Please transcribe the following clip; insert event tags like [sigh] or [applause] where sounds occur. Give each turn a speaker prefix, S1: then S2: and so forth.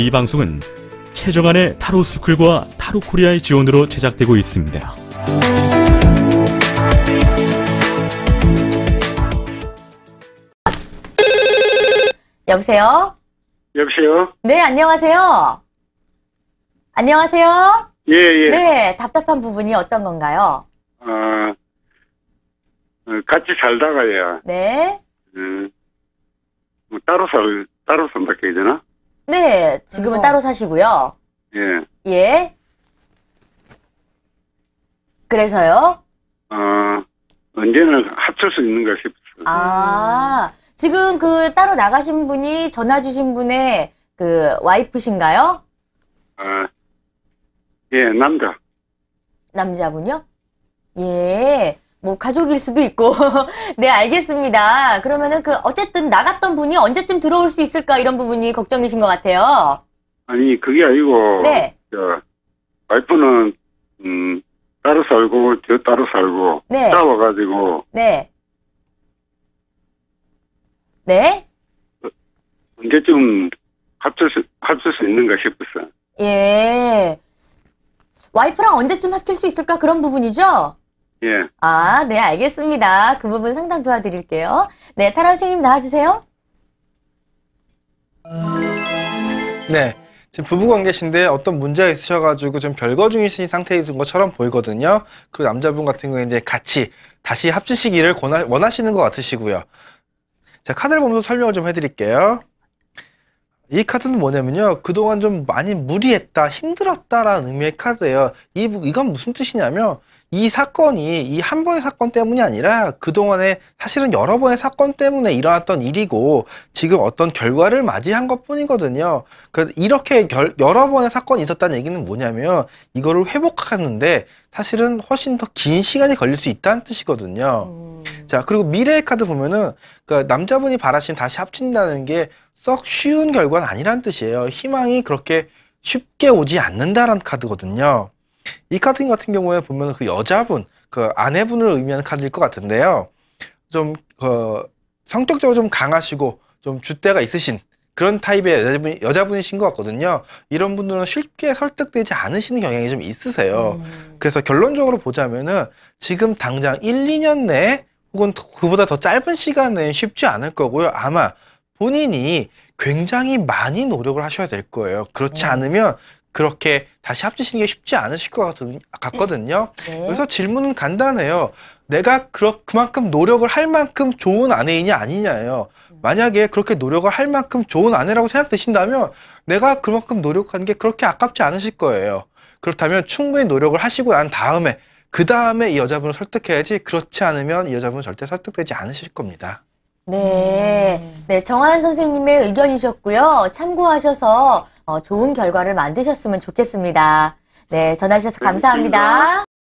S1: 이 방송은 최정안의 타로 스쿨과 타로 코리아의 지원으로 제작되고 있습니다.
S2: 여보세요?
S3: 여보세요?
S2: 네, 안녕하세요. 안녕하세요?
S3: 예, 예.
S2: 네, 답답한 부분이 어떤 건가요?
S3: 어, 어, 같이 살다가야,
S2: 네.
S3: 어, 뭐 따로 살, 따로 산다고 해야 되나?
S2: 네, 지금은
S4: 어.
S2: 따로 사시고요.
S3: 예.
S2: 예. 그래서요?
S3: 어, 언제는 합칠 수 있는가 싶어서.
S2: 아, 지금 그 따로 나가신 분이 전화 주신 분의 그 와이프신가요?
S3: 어, 예, 남자.
S2: 남자분요? 예. 뭐 가족일 수도 있고. [laughs] 네, 알겠습니다. 그러면은 그 어쨌든 나갔던 분이 언제쯤 들어올 수 있을까 이런 부분이 걱정이신 것 같아요.
S3: 아니, 그게 아니고,
S2: 네.
S3: 저, 와이프는, 음, 따로 살고, 저 따로 살고,
S2: 네.
S3: 싸워가지고,
S2: 네. 네?
S3: 언제쯤 합칠 수, 합칠 수 있는가 싶었어.
S2: 예. 와이프랑 언제쯤 합칠 수 있을까 그런 부분이죠?
S3: 예.
S2: 아, 네, 알겠습니다. 그 부분 상담 도와드릴게요. 네, 타로 선생님 나와주세요.
S4: 네. 지금 부부 관계신데 어떤 문제가 있으셔가지고 좀 별거 중이신 상태인 것처럼 보이거든요. 그리고 남자분 같은 경우에 이제 같이 다시 합치시기를 권하, 원하시는 것 같으시고요. 자, 카드를 보면서 설명을 좀 해드릴게요. 이 카드는 뭐냐면요. 그동안 좀 많이 무리했다, 힘들었다라는 의미의 카드예요. 이, 이건 무슨 뜻이냐면, 이 사건이 이 한 번의 사건 때문이 아니라 그동안에 사실은 여러 번의 사건 때문에 일어났던 일이고 지금 어떤 결과를 맞이한 것 뿐이거든요. 그래서 이렇게 결- 여러 번의 사건이 있었다는 얘기는 뭐냐면 이거를 회복하는데 사실은 훨씬 더 긴 시간이 걸릴 수 있다는 뜻이거든요.
S2: 음,
S4: 자, 그리고 미래의 카드 보면은 그 남자분이 바라신 다시 합친다는 게 썩 쉬운 결과는 아니란 뜻이에요. 희망이 그렇게 쉽게 오지 않는다라는 카드거든요. 이 카드 같은 경우에 보면 그 여자분, 그 아내분을 의미하는 카드일 것 같은데요. 좀, 어, 성격적으로 좀 강하시고 좀 줏대가 있으신 그런 타입의 여자분, 여자분이신 것 같거든요. 이런 분들은 쉽게 설득되지 않으시는 경향이 좀 있으세요.
S2: 음,
S4: 그래서 결론적으로 보자면은 지금 당장 1, 2년 내에 혹은 그보다 더 짧은 시간 내에 쉽지 않을 거고요. 아마 본인이 굉장히 많이 노력을 하셔야 될 거예요. 그렇지
S2: 음.
S4: 않으면 그렇게 다시 합치시는 게 쉽지 않으실 것 같거든요.
S2: 네.
S4: 그래서 질문은 간단해요. 내가 그러, 그만큼 노력을 할 만큼 좋은 아내이냐 아니냐예요. 만약에 그렇게 노력을 할 만큼 좋은 아내라고 생각되신다면 내가 그만큼 노력한 게 그렇게 아깝지 않으실 거예요. 그렇다면 충분히 노력을 하시고 난 다음에 그 다음에 이 여자분을 설득해야지 그렇지 않으면 이 여자분은 절대 설득되지 않으실 겁니다.
S2: 네. 네, 정한 선생님의 의견이셨고요. 참고하셔서 어, 좋은 결과를 만드셨으면 좋겠습니다. 네, 전화주셔서 감사합니다.